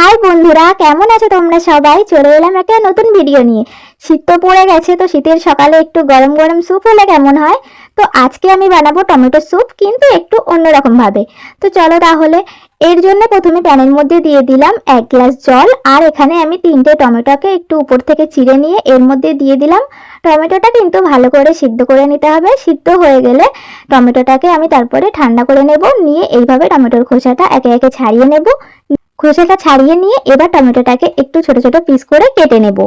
High বন্ধুরা, কেমন আছো তোমরা সবাই? চলে এলাম একটা নতুন ভিডিও নিয়ে। শীত তো পড়ে গেছে, তো শীতের সকালে একটু গরম গরম স্যুপ হলে কেমন হয়? তো আজকে আমি বানাবো টমেটো স্যুপ কিন্তু একটু অন্যরকম ভাবে। তো চলো তাহলে, এর জন্য প্রথমে প্যানের মধ্যে দিয়ে দিলাম এক গ্লাস জল, আর এখানে আমি তিনটে টমেটোকে একটু উপর থেকে চিড়ে নিয়ে এর মধ্যে দিয়ে দিলাম। টমেটোটা কিন্তু ভালো করে সিদ্ধ করে নিতে হবে। সিদ্ধ হয়ে গেলে টমেটোটাকে আমি তারপরে ঠান্ডা করে নেব, নিয়ে এইভাবে টমেটোর খোসাটা একে একে ছাড়িয়ে নেব। খোসাটা ছাড়িয়ে নিয়ে এবার টমেটোটাকে একটু ছোট ছোট পিস করে কেটে নেব।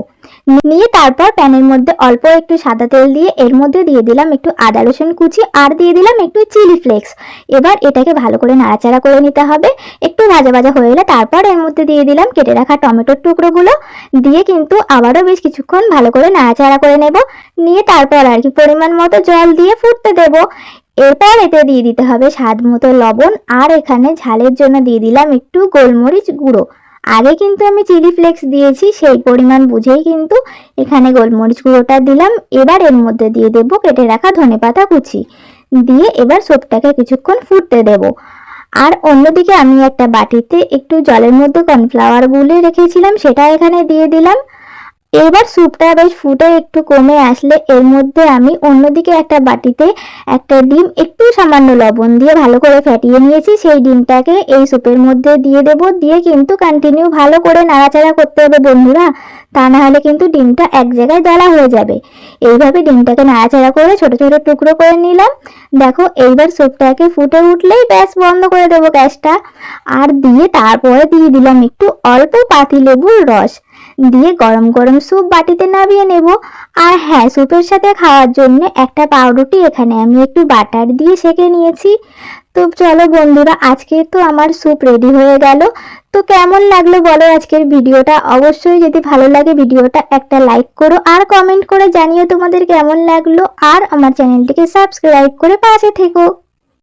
নিয়ে তারপর প্যানের মধ্যে অল্প একটু সাদা তেল দিয়ে এর মধ্যে দিয়ে দিলাম একটু আদা রসুন কুচি আর দিয়ে দিলাম একটু চিলি ফ্লেক্স। এবার এটাকে ভালো করে নাড়াচাড়া করে নিতে হবে। একটু ভাজা ভাজা হয়ে গেলে তারপর এর মধ্যে দিয়ে দিলাম কেটে রাখা টমেটোর টুকরোগুলো। দিয়ে কিন্তু আবারও বেশ কিছুক্ষণ ভালো করে নাড়াচাড়া করে নেব। নিয়ে তারপর আর কি পরিমাণ মতো জল দিয়ে ফুটতে দেব। এরপর এতে দিয়ে দিতে হবে স্বাদ মতো লবণ, আর এখানে ঝালের জন্য দিয়ে দিলাম একটু গোলমরিচ গুঁড়ো। আগে কিন্তু আমি চিলি ফ্লেক্স দিয়েছি, সেই পরিমাণ বুঝেই কিন্তু এখানে গোলমরিচ গুঁড়োটা দিলাম। এবার এর মধ্যে দিয়ে দেব কেটে রাখা ধনেপাতা কুচি। দিয়ে এবার সোপটাকে কিছুক্ষণ ফুটতে দেব। আর অন্যদিকে আমি একটা বাটিতে একটু জলের মধ্যে কর্নফ্লাওয়ার গুলে রেখেছিলাম, সেটা এখানে দিয়ে দিলাম। এবার স্যুপটা বেশ ফুটে একটু কমে আসলে এর মধ্যে আমি অন্যদিকে একটা বাটিতে একটা ডিম, একটু সামান্য লবণ দিয়ে ভালো করে ফেটিয়ে নিয়েছি। সেই ডিমটাকে এই স্যুপের মধ্যে দিয়ে দেব। দিয়ে কিন্তু কন্টিনিউ ভালো করে নাড়াচাড়া করতে হবে বন্ধুরা। তা না হলে কিন্তু ডিমটা এক জায়গায় দলা হয়ে যাবে। এইভাবে ডিমটাকে নাড়াচাড়া করে ছোট ছোট টুকরো করে নিলাম। দেখো, এইবার স্যুপটাকে ফুটে উঠলেই ব্যাস, বন্ধ করে দেবো গ্যাসটা। আর দিয়ে তারপরে দিয়ে দিলাম একটু অল্প পাতিলেবুর রস। দিয়ে গরম গরম স্যুপ বাটিতে নামিয়ে নেব। আর হ্যাঁ স্যুপের সাথে খাওয়ার জন্য একটা পাউরুটি এখানে আমি একটু বাটার দিয়ে সেঁকে নিয়েছি। তো চলো বন্ধুরা, আজকে তো আমার স্যুপ রেডি হয়ে গেল। তো কেমন লাগল বলো আজকের ভিডিওটা? অবশ্যই যদি ভালো লাগে ভিডিওটা, একটা লাইক করো আর কমেন্ট করে জানিও তোমাদের কেমন লাগল। আর আমার চ্যানেলটিকে সাবস্ক্রাইব করে পাশে থেকো।